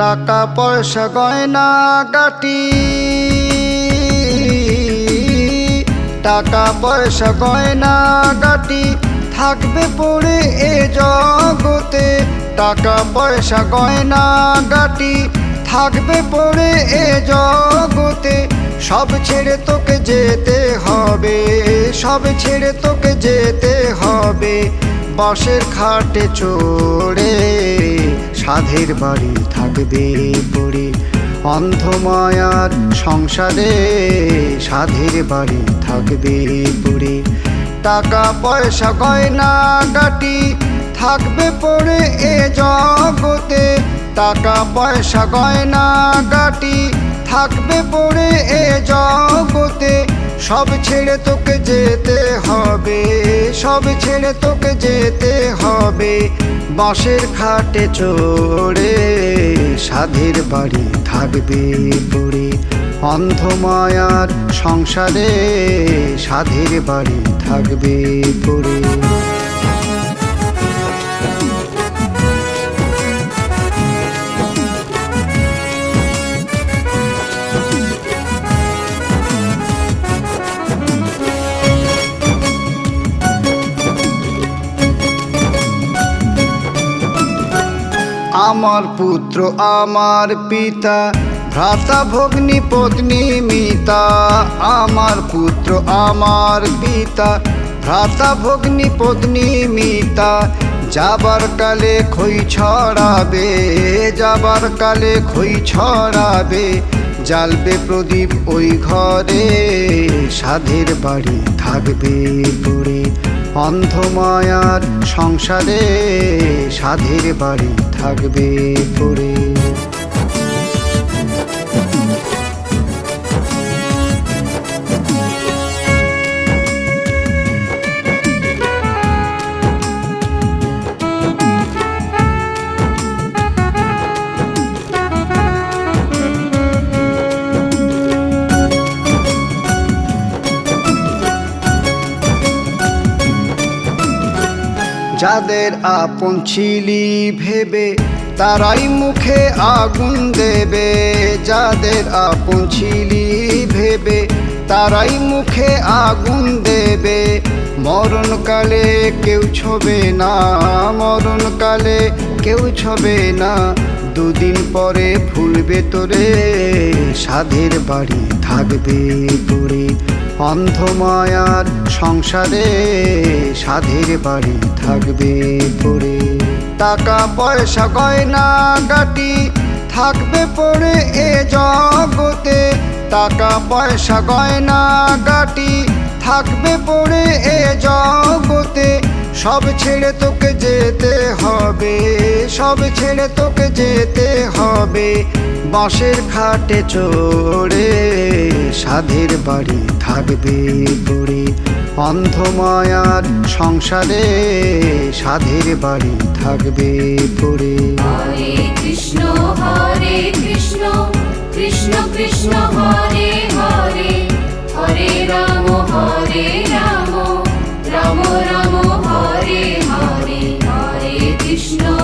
টাকা পয়সা গয়না গাটি টাকা পয়সা গয়না গাটি থাকবে পড়ে এ জগতে। টাকা পয়সা গয়না গাটি থাকবে পড়ে এ জগতে। সব ছেড়ে তোকে যেতে হবে, সব ছেড়ে তোকে যেতে হবে। বাঁশের খাটে চড়ে সাধের বাড়ি থাকবে পড়ে। অন্ধমায়ার সংসারে সাধের বাড়ি থাকবে পড়ে। টাকা পয়সা গয়না কাটি থাকবে পড়ে এ জগতে। টাকা পয়সা গয়না গাটি থাকবে পড়ে এ জগতে। সব ছেড়ে তোকে যেতে হবে, সব ছেড়ে তোকে যেতে হবে। বাঁশের খাটে চড়ে সাধের বাড়ি থাকবে পড়ে। অন্ধমায়ার সংসারে সাধের বাড়ি থাকবে পড়ে। আমার পুত্র, আমার পিতা, ভ্রাতা, ভগ্নী, পত্নী, মিতা। আমার পুত্র, আমার পিতা, ভ্রাতা, ভগ্নী, পত্নী, মিতা। যাবার কালে খই ছড়াবে, যাবার কালে খই ছড়াবে, জ্বালবে প্রদীপ ওই ঘরে, সাধের বাড়ি থাকবে পড়ে। অন্ধমায়ার সংসারে সাধের বাড়ি থাকবে পড়ে যাদের আপন ছিলি ভেবে, তারাই মুখে আগুন দেবে। যাদের আপন ছিলি ভেবে, তারাই মুখে আগুন দেবে। মরণকালে কেউ ছবে না, মরণকালে কেউ ছবে না। দুদিন পরে ভুলবে তোরে, সাধের বাড়ি থাকবে পড়ে অন্ধমায়ার সংসারে সাধের বাড়ি থাকবে পড়ে। টাকা, পয়সা, গয়না, গাটি থাকবে পড়ে এ জগতে। টাকা, পয়সা, গয়না, গাটি থাকবে পড়ে এ জগতে। সব ছেড়ে তোকে যেতে হবে। সব ছেড়ে তোকে যেতে হবে। বাঁশের খাটে চড়ে সাধের বাড়ি থাকবে পড়ে অন্ধমায়ার সংসারে সাধের বাড়ি থাকবে পরে হরে কৃষ্ণ হরে কৃষ্ণ কৃষ্ণ কৃষ্ণ, হরে হরে। হরে রাম হরে রাম রাম রাম, হরে হরে। হরে কৃষ্ণ